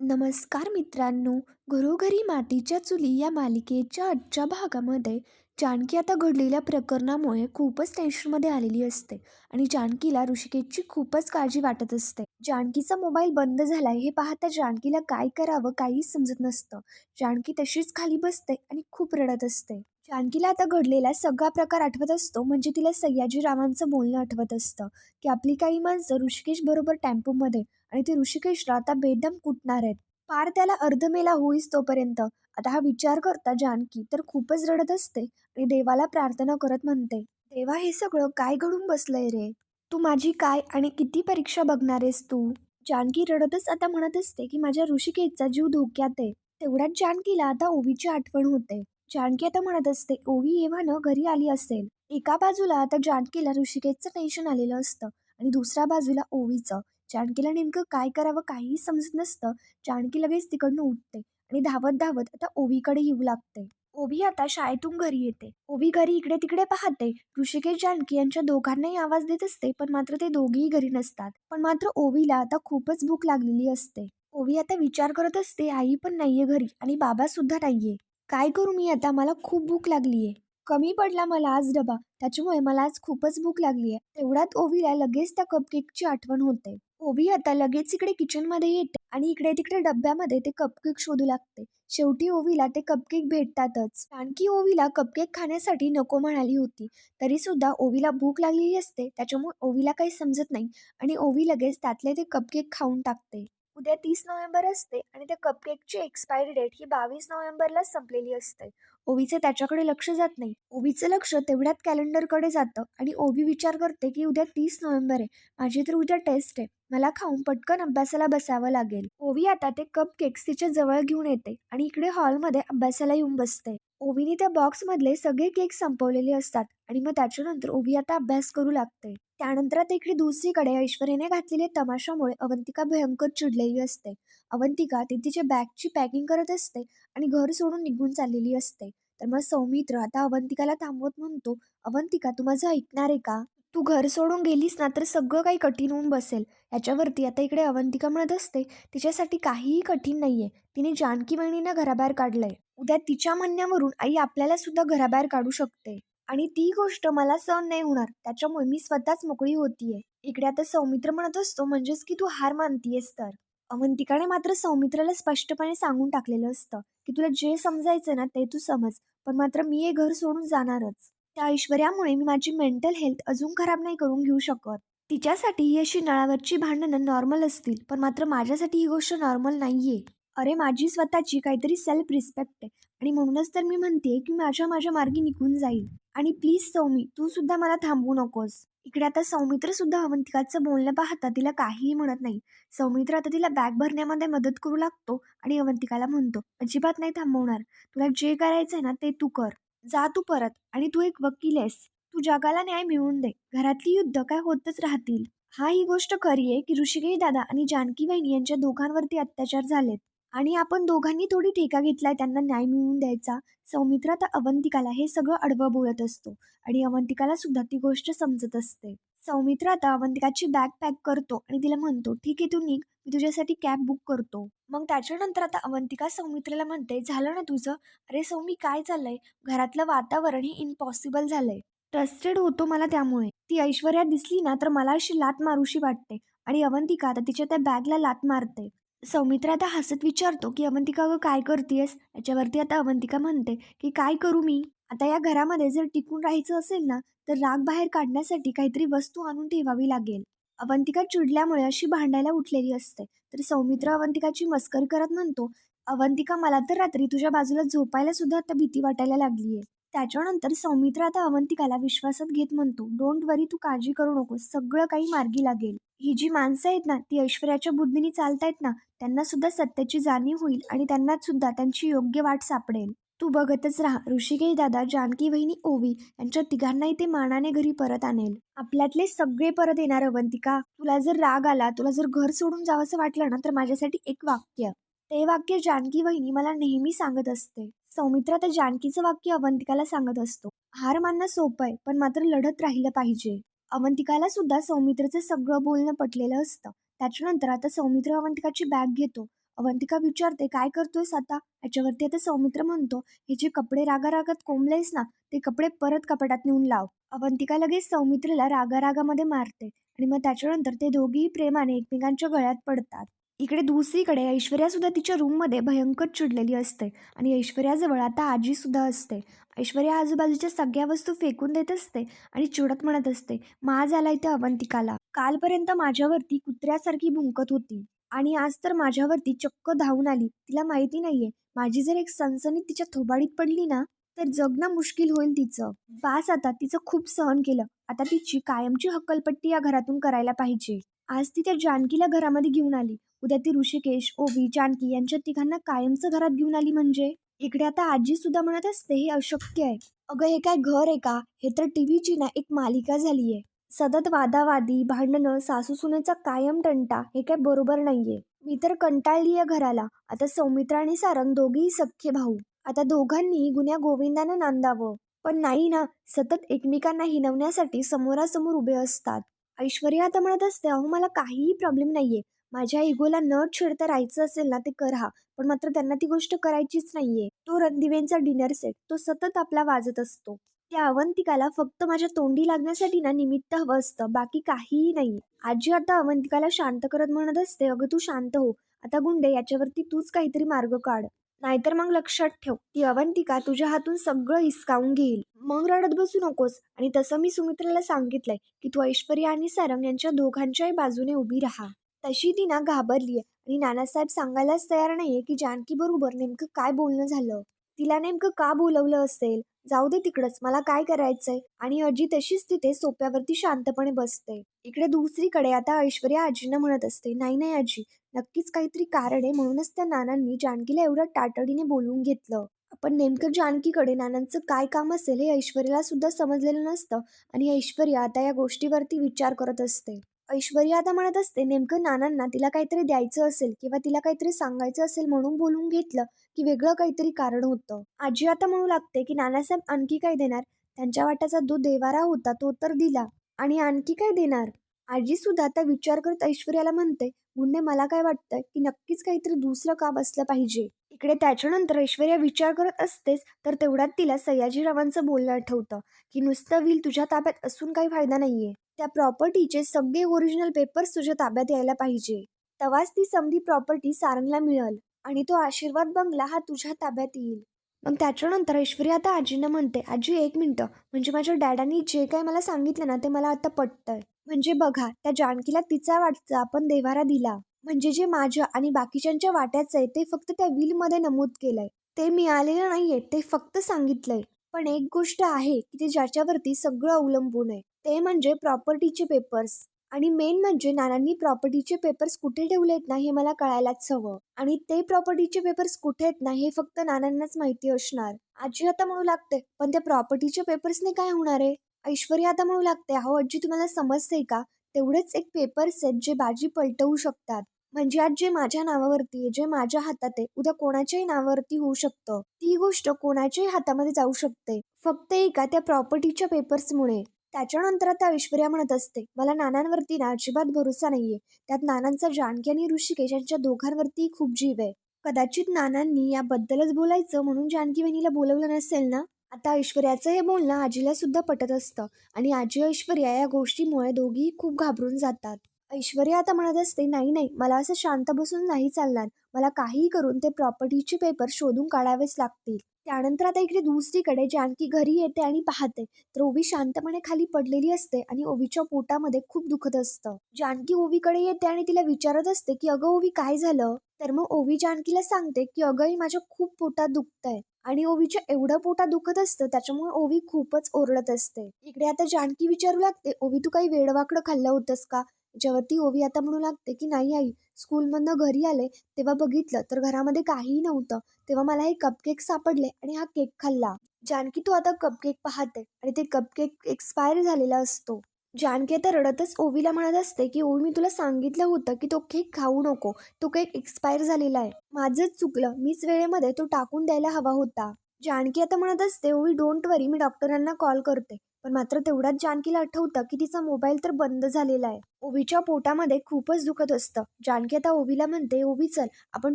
नमस्कार मित्रांनो घरोघरी मातीच्या चुली या मालिकेच्या आजच्या भागामध्ये जानकी आता घडलेल्या प्रकरणामुळे खूपच टेन्शनमध्ये आलेली असते आणि जानकीला ऋषिकेशची खूपच काळजी वाटत असते. जानकीचा मोबाईल बंद झालाय हे पाहता जानकीला काय करावं काहीच समजत नसतं. जानकी तशीच खाली बसते आणि खूप रडत असते. जानकीला आता घडलेला सगळा प्रकार आठवत असतो म्हणजे तिला सयाजीरावांचं बोलणं आठवत असतं की आपली काही माणसं ऋषिकेश बरोबर टेम्पोमध्ये आणि ते ऋषिकेशला आता बेदम कुटणार आहेत. पार त्याला अर्धमेला होईस तोपर्यंत. आता हा विचार करता जानकी तर खूपच रडत असते आणि देवाला प्रार्थना करत म्हणते देवा हे सगळं काय घडून बसलंय रे? तू माझी काय आणि किती परीक्षा बघणार आहेस तू? जानकी रडतच आता म्हणत असते की माझ्या ऋषिकेशचा जीव धोक्यात आहे. तेवढ्यात जानकीला आता ओवीची आठवण होते. जानकी आता म्हणत असते ओवी येवानं घरी आली असेल. एका बाजूला आता जानकीला ऋषिकेशचं टेन्शन आलेलं असतं आणि दुसऱ्या बाजूला ओवीचं. जानकीला नेमकं काय करावं काहीही समजत नसतं जानकी लगेच तिकडनं उठते आणि धावत धावत आता ओवीकडे येऊ लागते. ओवी आता शाळेतून घरी येते. ओवी घरी इकडे तिकडे पाहते. ऋषिकेश जानकी यांच्या दोघांनाही आवाज देत असते पण मात्र ते दोघेही घरी नसतात. पण मात्र ओवीला आता खूपच भूक लागलेली असते. ओवी आता विचार करत असते आई पण नाहीये घरी आणि बाबा सुद्धा नाहीये. काय करू मी आता? मला खूप भूक लागलीये. कमी पडला मला आज डबा त्याच्यामुळे मला आज खूपच भूक लागली आहे तेवढ्यात ओवीला लगेच त्या कपकेकची आठवण होते. ओवी आता लगेच इकडे किचनमध्ये येते आणि इकडे तिकडे डब्यामध्ये ते कपकेक शोधू लागते. शेवटी ओवीला ते कपकेक भेटतातच. आणखी ओवीला कपकेक खाण्यासाठी नको म्हणाली होती. तरी सुद्धा ओवीला भूक लागलेली असते त्याच्यामुळे ओवीला काही समजत नाही आणि ओवी लगेच त्यातले ते कपकेक खाऊन टाकते. उद्या तीस नोव्हेंबर असते आणि त्या कपकेकची एक्सपायरी डेट ही बावीस नोव्हेंबरला संपलेली असते. ओवीचे त्याच्याकडे लक्ष जात नाही. ओवीचं लक्ष तेवढ्यात कॅलेंडरकडे जातं आणि ओवी विचार करते की उद्या तीस नोव्हेंबर आहे. माझी तर उद्या टेस्ट आहे. मला खाऊन पटकन अभ्यासाला बसावं लागेल. ओवी आता ते कप केक्स तिच्या जवळ घेऊन येते आणि इकडे हॉलमध्ये अभ्यासाला येऊन बसते. ओवीने त्या बॉक्समधले सगळे केक संपवलेले असतात आणि मग त्याच्यानंतर ओवी आता अभ्यास करू लागते. त्यानंतर आता इकडे दुसरीकडे ऐश्वर्याने घातलेल्या तमाशामुळे अवंतिका भयंकर चिडलेली असते. अवंतिका ती तिच्या बॅगची पॅकिंग करत असते आणि घर सोडून निघून चाललेली असते. तर मग सौमित्र आता अवंतिकाला थांबवत म्हणतो अवंतिका तू माझं ऐकणार आहे का? तू घर सोडून गेलीस ना तर सगळं काही कठीण होऊन बसेल. याच्यावरती आता इकडे अवंतिका म्हणत असते तिच्यासाठी काहीही कठीण नाहीये. तिने जानकी बहिणीनं घराबाहेर काढलंय. उद्या तिच्या म्हणण्यावरून आई आपल्याला सुद्धा घराबाहेर काढू शकते. आणि ती गोष्ट मला सहन नाही होणार. त्याच्यामुळे मी स्वतःच मोकळी होतीये. इकडे आता सौमित्र म्हणत असतो म्हणजेच की तू हार मानतीयेस तर. अवंतिकाने मात्र सौमित्राला स्पष्टपणे सांगून टाकलेलं असतं की तुला जे समजायचं ना ते तू समज. पण मात्र मी हे घर सोडून जाणारच. त्या ऐश्वर्यामुळे मी माझी मेंटल हेल्थ अजून खराब नाही करून घेऊ शकत. तिच्यासाठी ही अशी नळावरची भांडणं नॉर्मल असतील पण मात्र माझ्यासाठी ही गोष्ट नॉर्मल नाहीये. अरे माझी स्वतःची काहीतरी सेल्फ रिस्पेक्ट आहे. आणि म्हणूनच तर मी म्हणते की माझ्या माझ्या मार्गी निघून जाईल. आणि प्लीज सौमी तू सुद्धा मला थांबवू नकोस. इकडे आता सौमित्र सुद्धा अवंतिकाचं बोलणं पाहता तिला काहीही म्हणत नाही. सौमित्र आता तिला बॅग भरण्यामध्ये मदत करू लागतो आणि अवंतिकाला म्हणतो अजिबात नाही थांबवणार. तुला जे करायचं आहे ना ते तू कर. जा तू परत आणि तू एक वकील आहेस. तू जगाला न्याय मिळवून दे. घरातली युद्ध काय होतच राहतील? हा ही गोष्ट खरी आहे की ऋषिकेश दादा आणि जानकी बहिणी यांच्या दोघांवरती अत्याचार झालेत. आणि आपण दोघांनी थोडी ठेका घेतलाय त्यांना न्याय मिळवून द्यायचा. सौमित्र आता अवंतिकाला हे सगळं अडवं बोलत असतो आणि अवंतिकाला सुद्धा ती गोष्ट समजत असते. सौमित्र आता अवंतिकाची बॅग पॅक करतो आणि तिला म्हणतो ठीक आहे तू निघ. मी तुझ्यासाठी कॅब बुक करतो. मग त्याच्यानंतर आता अवंतिका सौमित्रेला म्हणते झालं ना तुझं? अरे सौमी काय चाललंय? घरातलं वातावरण हे इम्पॉसिबल झालंय. ट्रस्टेड होतो मला त्यामुळे. ती ऐश्वर्या दिसली ना तर मला अशी लात मारूशी वाटते आणि अवंतिका आता तिच्या त्या बॅगला लात मारते. सौमित्र आता हसत विचारतो की अवंतिका अगं काय करतेस याच्यावरती आता अवंतिका म्हणते की काय करू मी? आता या घरामध्ये जर टिकून राहायचं असेल ना तर राग बाहेर काढण्यासाठी काहीतरी वस्तू आणून ठेवावी लागेल. अवंतिका चिडल्यामुळे अशी भांडायला उठलेली असते. तर सौमित्र अवंतिकाची मस्करी करत म्हणतो अवंतिका मला तर रात्री तुझ्या बाजूला झोपायला सुद्धा आता भीती वाटायला लागली आहे त्याच्यानंतर सौमित्र आता अवंतिकाला विश्वासात घेत म्हणतो डोंट वरी तू काळजी करू नकोस. सगळं काही मार्गी लागेल. ही जी माणसं आहेत ना ती ऐश्वर्याच्या बुद्धीने चालतायत ना त्यांना सुद्धा सत्याची जाणीव होईल आणि त्यांना सुद्धा त्यांची योग्य वाट सापडेल. तू बघतच राहा ऋषिकेश दादा जानकी वहिनी ओवी यांच्या तिघांनाही ते मानाने घरी परत आणेल. आपल्यातले सगळे परत येणार अवंतिका. तुला जर राग आला तुला जर घर सोडून जावंसं वाटलं ना तर माझ्यासाठी एक वाक्य. ते वाक्य जानकी वहिनी मला नेहमी सांगत असते. सौमित्र तर जानकीचं वाक्य अवंतिकाला सांगत असतो. हार मानणं सोपं आहे पण मात्र लढत राहिलं पाहिजे. अवंतिकाला सुद्धा सौमित्रचं सगळं बोलणं पटलेलं असतं. त्याच्यानंतर आता सौमित्र अवंतिकाची बॅग घेतो. अवंतिका विचारते काय करतोयस आता? याच्यावरती आता सौमित्र म्हणतो हे जे कपडे रागारागात कोंबलेस ना ते कपडे परत कपाटात नेऊन लाव. अवंतिका लगेच सौमित्रला रागारागामध्ये मारते आणि मग त्याच्यानंतर ते दोघेही प्रेमाने एकमेकांच्या गळ्यात पडतात. इकडे दुसरीकडे ऐश्वर्यासुद्धा तिच्या रूममध्ये भयंकर चिडलेली असते आणि ऐश्वर्याजवळ आता आजीसुद्धा असते. ऐश्वर्या आजूबाजूच्या सगळ्या वस्तू फेकून देत असते आणि चिडत म्हणत असते माज आला इथे अवंतिकाला. कालपर्यंत माझ्यावरती कुत्र्यासारखी भुंकत होती आणि आज तर माझ्यावरती चक्क धावून आली. तिला माहिती नाहीये माझी जर एक सनसनी तिच्या थोबाडीत पडली ना तर जगणं मुश्किल होईल तिचं. बास आता तिचं खूप सहन केलं. आता तिची कायमची हक्कलपट्टी या घरातून करायला पाहिजे. आज ती त्या जानकीला घरामध्ये घेऊन आली. उद्या ती ऋषिकेश ओवी जानकी यांच्या तिघांना कायमचं घरात घेऊन आली म्हणजे? इकडे आता आजी सुद्धा म्हणत असते हे अशक्य आहे. अगं हे काय घर आहे का? हे तर टीव्हीची ना एक मालिका झाली आहे सतत वादावादी भांडणं सासू सुनेचा कायम टंटा हे काय बरोबर नाहीये. मी तर कंटाळली आहे घराला. आता सौमित्र आणि सारंग दोघेही सख्खे भाऊ. आता दोघांनी गुन्ह्या गोविंदानं नांदावं. पण नाही ना सतत एकमेकांना हिनवण्यासाठी समोरासमोर उभे असतात. ऐश्वर्या आता म्हणत असते अहो मला काहीही प्रॉब्लेम नाहीये. माझ्या इगोला न छेडता राहायचं असेल ना ते करा पण मात्र त्यांना ती गोष्ट करायचीच नाहीये. तो रणदिवेंचा डिनर सेट. तो सतत आपला वाजत असतो. त्या अवंतिकाला फक्त माझ्या तोंडी लागण्यासाठी ना निमित्त हवं असतं. बाकी काहीही नाही. आजी आता अवंतिकाला शांत करत म्हणत असते अगं तू शांत हो. आता गुंडे याच्यावरती तूच काहीतरी मार्ग काढ. नाहीतर मग लक्षात ठेव. ती अवंतिका तुझ्या हातून सगळं हिसकावून घेईल. मग रडत बसू नकोस. आणि तसं मी सुमित्राला सांगितलंय की तू ऐश्वर्या आणि सारंग यांच्या दोघांच्याही बाजूने उभी राहा. तशी ती ना आहे आणि नानासाहेब सांगायलाच तयार नाही आहे की जानकी बरोबर नेमकं काय बोलणं झालं. तिला नेमकं का बोलवलं असेल? जाऊ दे तिकडच मला काय करायचंय? आणि आजी तशीच तिथे सोप्यावरती शांतपणे बसते. इकडे दुसरीकडे आता ऐश्वर्या आजींना म्हणत असते नाही नाही आजी नक्कीच काहीतरी कारण आहे. म्हणूनच त्या नानांनी जानकीला एवढं टाटडीने बोलवून घेतलं. आपण नेमकं जानकीकडे नानांचं काय काम असेल हे ऐश्वर्याला सुद्धा समजलेलं नसतं. आणि ऐश्वर्या आता या गोष्टीवरती विचार करत असते. ऐश्वर्या आता म्हणत असते नेमकं नानांना तिला काहीतरी द्यायचं असेल किंवा तिला काहीतरी सांगायचं असेल म्हणून बोलून घेतलं की वेगळं काहीतरी कारण होतं. आजी आता म्हणू लागते की नानासाहेब आणखी काय देणार? त्यांच्या वाट्याचा जो देवारा होता तो तर दिला. आणि आणखी काय देणार? आजी सुद्धा आता विचार करत ऐश्वर्याला म्हणते गुंडे मला काय वाटतंय की नक्कीच काहीतरी दुसरं काम असलं पाहिजे. इकडे त्याच्यानंतर ऐश्वर्या विचार करत असतेच तर तेवढ्यात तिला सयाजीरावांचं बोलणं आठवतं की नुसतं व्हील तुझ्या ताब्यात असून काही फायदा नाहीये. त्या प्रॉपर्टीचे सगळे ओरिजिनल पेपर्स तुझ्या ताब्यात यायला पाहिजे. तवाच ती समधी प्रॉपर्टी सारंगला मिळेल आणि तो आशीर्वाद बंगला हा तुझ्या ताब्यात येईल. मग त्याच्यानंतर ऐश्वर्या आता आजीनं म्हणते आजी एक मिनटं. म्हणजे माझ्या डॅडांनी जे काय मला सांगितलं ना ते मला आता पटतंय. म्हणजे बघा त्या जानकीला तिचा वाटचा आपण देवारा दिला. म्हणजे जे माझ्या आणि बाकीच्यांच्या वाट्याचं आहे ते फक्त त्या विलमध्ये नमूद केलंय. ते मिळालेलं नाहीये ते फक्त सांगितलंय. पण एक गोष्ट आहे की ते ज्याच्यावरती सगळं अवलंबून आहे. ते म्हणजे प्रॉपर्टीचे पेपर्स आणि मेन म्हणजे नानांनी प्रॉपर्टीचे पेपर्स कुठे ठेवले आहेत ना हे मला कळायलाच हवं. आणि ते प्रॉपर्टीचे पेपर्स कुठे आहेत ना हे फक्त नानांनाच माहिती असणार. आजी आता म्हणू लागते पण त्या प्रॉपर्टीच्या पेपर्सने काय होणार आहे? ऐश्वर्या आता म्हणू लागते अहो आजी तुम्हाला समजते का? तेवढेच एक पेपर्स आहेत जे बाजी पलटवू शकतात. म्हणजे आज जे माझ्या नावावरती आहे जे माझ्या हातात आहे उद्या कोणाच्याही नावावरती होऊ शकतं. ती गोष्ट कोणाच्याही हातामध्ये जाऊ शकते. फक्त एका त्या प्रॉपर्टीच्या पेपर्समुळे त्याच्यानंतर आता ऐश्वर्या म्हणत असते मला नानांवरती ना अजिबात भरोसा नाहीये. त्यात नानांचा जानकी आणि ऋषिकेश यांच्या दोघांवरती खूप जीव आहे. कदाचित नानांनी याबद्दलच बोलायचं म्हणून जानकी बहिणीला बोलवलं नसेल ना? आता ऐश्वर्याचं हे बोलणं आजीला सुद्धा पटत असतं आणि आजी ऐश्वर्या या गोष्टीमुळे दोघीही खूप घाबरून जातात. ऐश्वर्या आता म्हणत असते नाही नाही मला असं शांत बसून नाही चालणार. मला काहीही करून ते प्रॉपर्टीचे पेपर शोधून काढावेच लागतील. त्यानंतर आता इकडे दुसरीकडे जानकी घरी येते आणि पाहते तर ओवी शांतपणे खाली पडलेली असते आणि ओवीच्या पोटामध्ये खूप दुखत असतं. जानकी ओवीकडे येते आणि तिला विचारत असते की अगं ओवी काय झालं? तर मग ओवी जानकीला सांगते की अगं ही माझ्या खूप पोटात दुखतंय. आणि ओवीच्या एवढं पोटात दुखत असतं त्याच्यामुळे ओवी खूपच ओरडत असते. इकडे आता जानकी विचारू लागते ओवी तू काही वेडवाकडं खाल्लं होतंस का? ज्यावरती ओवी आता म्हणू लागते की नाही आई स्कूलमधनं घरी आले तेव्हा बघितलं तर घरामध्ये काहीही नव्हतं. तेव्हा मला हे कपकेक सापडले आणि हा केक खाल्ला. जानकी तू आता कपकेक पाहते आणि ते कपकेक एक्सपायर झालेला असतो. जानकी आता रडतच ओवीला म्हणत असते की ओवी मी तुला सांगितलं होतं की तो केक खाऊ नको. तो केक एक्सपायर झालेला आहे. माझंच चुकलं. मीच वेळेमध्ये तो टाकून द्यायला हवा होता. जानकी आता म्हणत असते ओवी डोंट वरी मी डॉक्टरांना कॉल करते. पण मात्र तेवढ्यात जानकीला आठवतं की तिचा मोबाईल तर बंद झालेला आहे. ओवीच्या पोटामध्ये खूपच दुखत असतं. जानकी आता ओवीला म्हणते ओवी चल आपण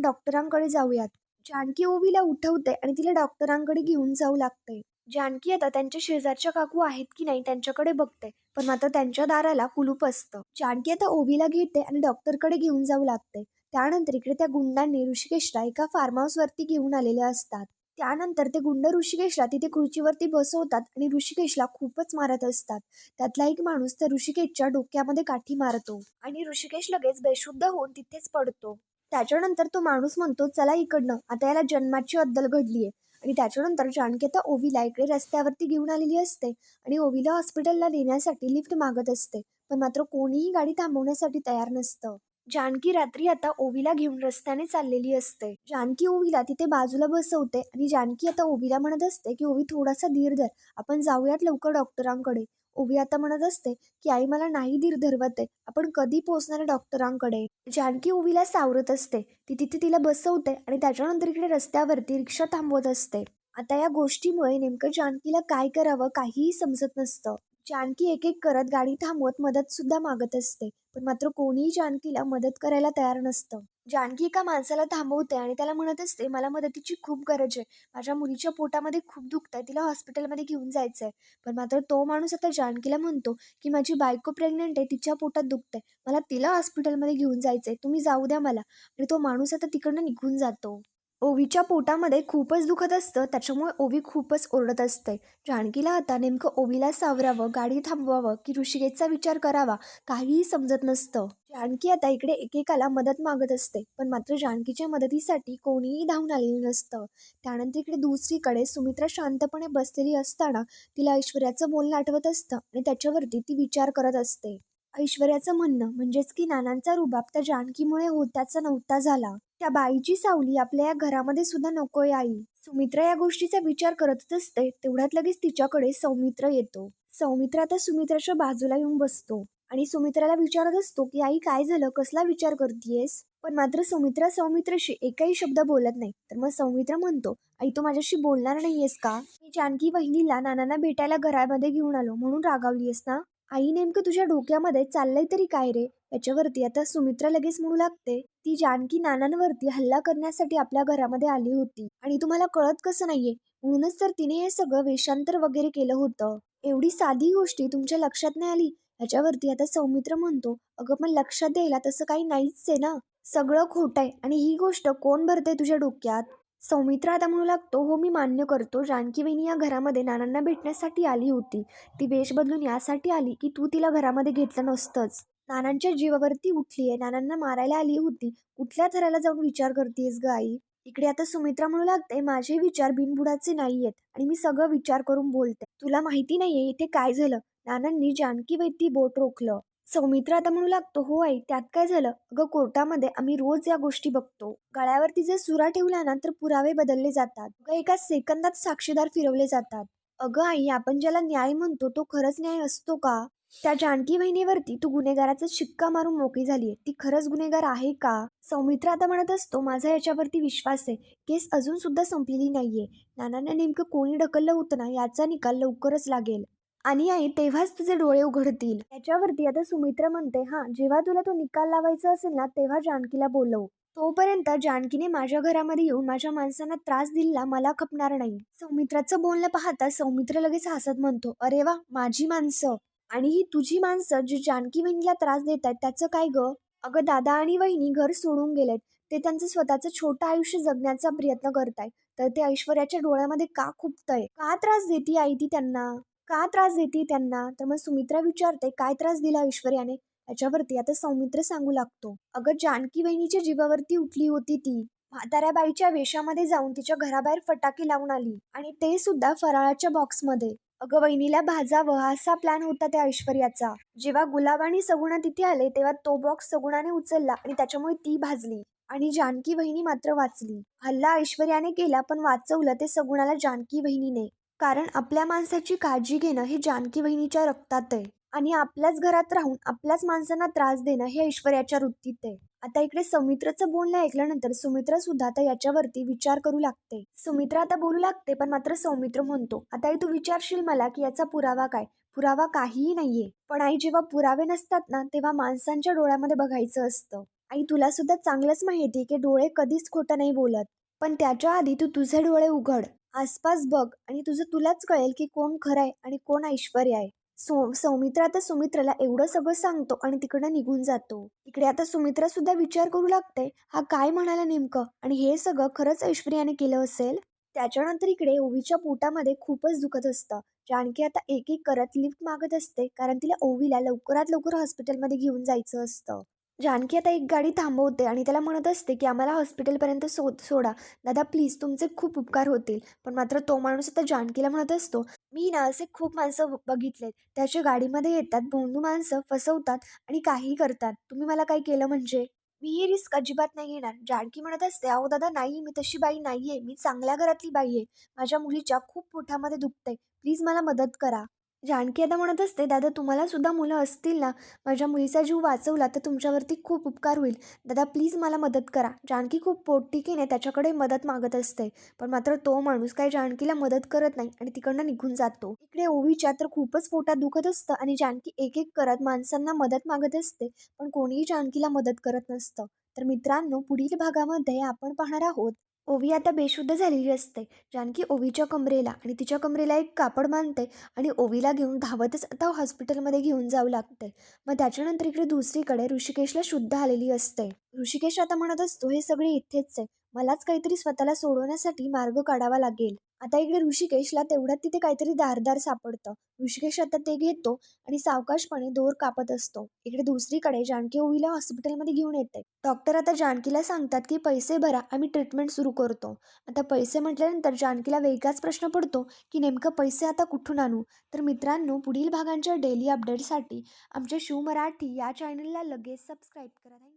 डॉक्टरांकडे जाऊयात. जानकी ओवीला उठवते आणि तिला डॉक्टरांकडे घेऊन जाऊ लागते. जानकी आता त्यांच्या शेजारच्या काकू आहेत की नाही त्यांच्याकडे बघते पण मात्र त्यांच्या दाराला कुलूप असतं. जानकी आता ओवीला घेते आणि डॉक्टरकडे घेऊन जाऊ लागते. त्यानंतर इकडे त्या गुंडांनी ऋषिकेशला एका फार्म हाऊस वरती घेऊन आलेले असतात. त्यानंतर ते गुंड ऋषिकेशला तिथे खुर्चीवरती बसवतात आणि ऋषिकेशला खूपच मारत असतात. त्यातला एक माणूस त्या ऋषिकेशच्या डोक्यामध्ये काठी मारतो आणि ऋषिकेश लगेच बेशुद्ध होऊन तिथेच पडतो. त्याच्यानंतर तो माणूस म्हणतो चला इकडनं आता याला जन्माची अद्दल घडलीये आणि त्याच्यानंतर जानकी आता ओवीला इकडे रस्त्यावरती घेऊन आलेली असते आणि ओवीला हॉस्पिटलला नेण्यासाठी लिफ्ट मागत असते. पण मात्र कोणीही गाडी थांबवण्यासाठी तयार नसतं. जानकी रात्री आता ओवीला घेऊन रस्त्याने चाललेली असते. जानकी ओवीला तिथे बाजूला बसवते आणि जानकी आता ओवीला म्हणत असते की ओवी थोडासा धीर धर. आपण जाऊयात लवकर डॉक्टरांकडे. ओवी आता म्हणत असते की आई मला नाही धीर धरवत आहे. आपण कधी पोहोचणार डॉक्टरांकडे? जानकी ओवीला सावरत असते. ती तिथे तिला बसवते आणि त्याच्यानंतर इकडे रस्त्यावरती रिक्षा थांबवत असते. आता या गोष्टीमुळे नेमकं जानकीला काय करावं काहीही समजत नसतं. जानकी एक एक करत गाडी थांबवत मदत सुद्धा मागत असते. पण मात्र कोणीही जानकीला मदत करायला तयार नसतं. जानकी एका माणसाला थांबवते आणि त्याला म्हणत असते मला मदतीची खूप गरज आहे. माझ्या मुलीच्या पोटामध्ये खूप दुखत आहे तिला हॉस्पिटलमध्ये घेऊन जायचं आहे पण मात्र तो माणूस आता जानकीला म्हणतो की माझी बायको प्रेग्नंट आहे. तिच्या पोटात दुखतंय. मला तिला हॉस्पिटलमध्ये घेऊन जायचं आहे तुम्ही जाऊ द्या मला. आणि तो माणूस आता तिकडनं निघून जातो. ओवीच्या पोटामध्ये खूपच दुखत असतं त्याच्यामुळे ओवी खूपच ओरडत असते. जानकीला आता नेमकं ओवीला सावरावं गाडी थांबवावं की ऋषिकेशचा विचार करावा काहीही समजत नसतं. जानकी आता इकडे एकेकाला मदत मागत असते पण मात्र जानकीच्या मदतीसाठी कोणीही धावून आलेलं नसतं. त्यानंतर इकडे दुसरीकडे सुमित्रा शांतपणे बसलेली असताना तिला ऐश्वर्याचं बोलणं आठवत असतं आणि त्याच्यावरती ती विचार करत असते. ऐश्वर्याचं म्हणणं म्हणजेच की नानांचा रुबाब त्या जानकीमुळे होत्याचा नव्हता झाला. त्या बाईची सावली आपल्या या घरामध्ये सुद्धा नकोय आई. सुमित्रा या गोष्टीचा विचार करतच असते तेवढ्यात लगेच तिच्याकडे सौमित्र येतो. सौमित्र आता सुमित्राच्या बाजूला येऊन बसतो आणि सुमित्राला विचारत असतो की आई काय झालं? कसला विचार करतेयस? पण मात्र सौमित्रा सौमित्राशी एकही शब्द बोलत नाही. तर मग सौमित्र म्हणतो आई तू माझ्याशी बोलणार नाहीयेस का? मी जानकी बहिणीला नानांना भेटायला घरामध्ये घेऊन आलो म्हणून रागावलीयस ना? आई नेमकं तुझ्या डोक्यामध्ये चाललंय तरी काय रे? याच्यावरती आता सुमित्रा लगेच म्हणू लागते ती जानकी नानांवरती हल्ला करण्यासाठी आपल्या घरामध्ये आली होती. आणि तुम्हाला कळत कसं नाहीये म्हणूनच तर तिने हे सगळं वेषांतर वगैरे केलं होतं. एवढी साधी गोष्टी तुमच्या लक्षात नाही आली? ह्याच्यावरती आता सौमित्र म्हणतो अगं पण लक्षात द्यायला तसं काही नाहीच आहे ना? सगळं खोट आहे आणि ही गोष्ट कोण भरते तुझ्या डोक्यात? सौमित्र आता म्हणू लागतो हो मी मान्य करतो जानकी वहिनी या घरामध्ये नानांना भेटण्यासाठी आली होती. ती वेश बदलून यासाठी आली की तू तिला घरामध्ये घेतलं नसतंच. नानांच्या जीवावरती उठली आहे नानांना मारायला आली होती. कुठल्या थराला जाऊन विचार करतेस ग आई? इकडे आता सुमित्रा म्हणू लागते माझे विचार बिनबुडाचे नाहीयेत आणि मी सगळं विचार करून बोलते. तुला माहिती नाहीये इथे काय झालं? नानांनी जानकी वैती बोट रोखलं. सौमित्र आता म्हणू लागतो हो आई त्यात काय झालं? अगं कोर्टामध्ये आम्ही रोज या गोष्टी बघतो. गळ्यावरती जर सुरा ठेवला ना तर पुरावे बदलले जातात. अगं एका सेकंदात साक्षीदार फिरवले जातात. अगं आई आपण ज्याला न्याय म्हणतो तो खरंच न्याय असतो का? त्या जानकी बहिणीवरती तू गुन्हेगाराचा शिक्का मारून मोकळी आहे ती खरंच गुन्हेगार आहे का? सौमित्र आता म्हणत असतो माझा याच्यावरती विश्वास आहे. केस अजून सुद्धा संपलेली नाहीये. नानांना नेमकं कोणी ढकललं होतं ना? याचा निकाल लवकरच लागेल. आणि आई तेव्हाच तुझे डोळे उघडतील. त्याच्यावरती आता सुमित्रा म्हणते हा जेव्हा तुला तो निकाल लावायचा असेल ना तेव्हा जानकीला बोलव. तोपर्यंत जानकीने माझ्या घरामध्ये येऊन माझ्या माणसांना त्रास दिला मला खपणार नाही. सौमित्राचं बोलणं पाहता सौमित्र लगेच हसत म्हणतो अरे वा माझी माणसं. आणि ही तुझी माणसं जी जानकी वहिनीला त्रास देत आहेत त्याचं काय ग? अगं दादा आणि वहिनी घर सोडून गेलेत. ते त्यांचं स्वतःचं छोटं आयुष्य जगण्याचा प्रयत्न करतायत. तर ते ऐश्वर्याच्या डोळ्यामध्ये का खुपतंय? का त्रास देते आई ती त्यांना? का त्रास देते त्यांना? तर मग सुमित्रा विचारते काय त्रास दिला ऐश्वर्याने? याच्यावरती आता सौमित्र सांगू लागतो. अगं जानकी बहिणीच्या जीवावरती उठली होती ती. म्हाताऱ्या बाईच्या वेशामध्ये जाऊन तिच्या घराबाहेर फटाके लावून आली. आणि ते सुद्धा फराळाच्या बॉक्समध्ये अगं वहिनीला भाजावं असा प्लॅन होता त्या ऐश्वर्याचा. जेव्हा गुलाब आणि सगुणा तिथे आले तेव्हा तो बॉक्स सगुणाने उचलला आणि त्याच्यामुळे ती भाजली आणि जानकी वहिनी मात्र वाचली. हल्ला ऐश्वर्याने केला पण वाचवलं ते सगुणाला जानकी वहिनीने. कारण आपल्या माणसाची काळजी घेणं हे जानकी वहिनीच्या रक्तात आहे. आणि आपल्याच घरात राहून आपल्याच माणसांना त्रास देणं हे ऐश्वर्याच्या वृत्तीत आहे. आता इकडे सौमित्रचं बोलणं ऐकल्यानंतर सुमित्रा सुद्धा आता याच्यावरती विचार करू लागते. सुमित्रा आता बोलू लागते पण मात्र सौमित्र म्हणतो आता आई तू विचारशील मला की याचा पुरावा काय? पुरावा काहीही नाहीये. पण आई जेव्हा पुरावे नसतात ना तेव्हा माणसांच्या डोळ्यामध्ये बघायचं असतं. आई तुला सुद्धा चांगलंच माहिती की डोळे कधीच खोटं नाही बोलत. पण त्याच्या आधी तू तुझे डोळे उघड. आसपास बघ आणि तुझं तुलाच कळेल की कोण खरं आहे आणि कोण ऐश्वर्य आहे. सौ सौमित्र आता सुमित्राला एवढं सगळं सांगतो आणि तिकडं निघून जातो. इकडे आता सुमित्रा सुद्धा विचार करू लागते हा काय म्हणाला नेमकं? आणि हे सगळं खरंच ऐश्वर्याने केलं असेल? त्याच्यानंतर इकडे ओवीच्या पोटामध्ये खूपच दुखत असतं. जानकी आता एक एक करत लिफ्ट मागत असते कारण तिला ओवीला लवकरात लवकर हॉस्पिटलमध्ये घेऊन जायचं असतं. जानकी आता एक गाडी थांबवते आणि त्याला म्हणत असते की आम्हाला हॉस्पिटलपर्यंत सो सोडा. दादा प्लीज तुमचे खूप उपकार होतील. पण मात्र तो माणूस आता जानकीला म्हणत असतो मी ना असे खूप माणसं बघितलेत. त्याच्या गाडीमध्ये येतात बोंडू माणसं फसवतात आणि काहीही करतात. तुम्ही मला काय केलं म्हणजे? मी ही रिस्क अजिबात नाही घेणार. जानकी म्हणत असते अहो दादा नाही मी तशी बाई नाही आहे मी चांगल्या घरातली बाई आहे. माझ्या मुलीच्या खूप पोठामध्ये दुखतंय. प्लीज मला मदत करा. जानकी आता म्हणत असते दादा तुम्हाला सुद्धा मुलं असतील ना? माझ्या मुलीचा जीव वाचवला तर तुमच्यावरती खूप उपकार होईल. दादा प्लीज मला मदत करा. जानकी खूप पोटतिकीने त्याच्याकडे मदत मागत असते. पण मात्र तो माणूस काही जानकीला मदत करत नाही आणि तिकडनं निघून जातो. इकडे ओवीच्या तर खूपच पोटात दुखत असतं आणि जानकी एक एक करत माणसांना मदत मागत असते पण कोणीही जानकीला मदत करत नसतं. तर मित्रांनो पुढील भागामध्ये आपण पाहणार आहोत. ओवी आता बेशुद्ध झालेली असते. जानकी ओवीच्या कमरेला आणि तिच्या कमरेला एक कापड बांधते आणि ओवीला घेऊन धावतच आता हॉस्पिटलमध्ये घेऊन जावं लागते. मग त्याच्यानंतर इकडे दुसरीकडे ऋषिकेशला शुद्ध आलेली असते. ऋषिकेश आता म्हणत असतो हे सगळे इथेच आहे. मलाच काहीतरी स्वतःला सोडवण्यासाठी मार्ग काढावा लागेल. आता इकडे ऋषिकेशला तेवढ्यात तिथे काहीतरी धारदार सापडतं. ऋषिकेश आता ते घेतो आणि सावकाशपणे दोर कापत असतो. इकडे दुसरीकडे जानकी ओवीला हॉस्पिटलमध्ये घेऊन येते. डॉक्टर आता जानकीला सांगतात की पैसे भरा आम्ही ट्रीटमेंट सुरू करतो. आता पैसे म्हटल्यानंतर जानकीला वेगळाच प्रश्न पडतो की नेमकं पैसे आता कुठून आणू? तर मित्रांनो पुढील भागांच्या डेली अपडेटसाठी आमच्या शिव मराठी या चॅनलला लगेच सबस्क्राईब करा.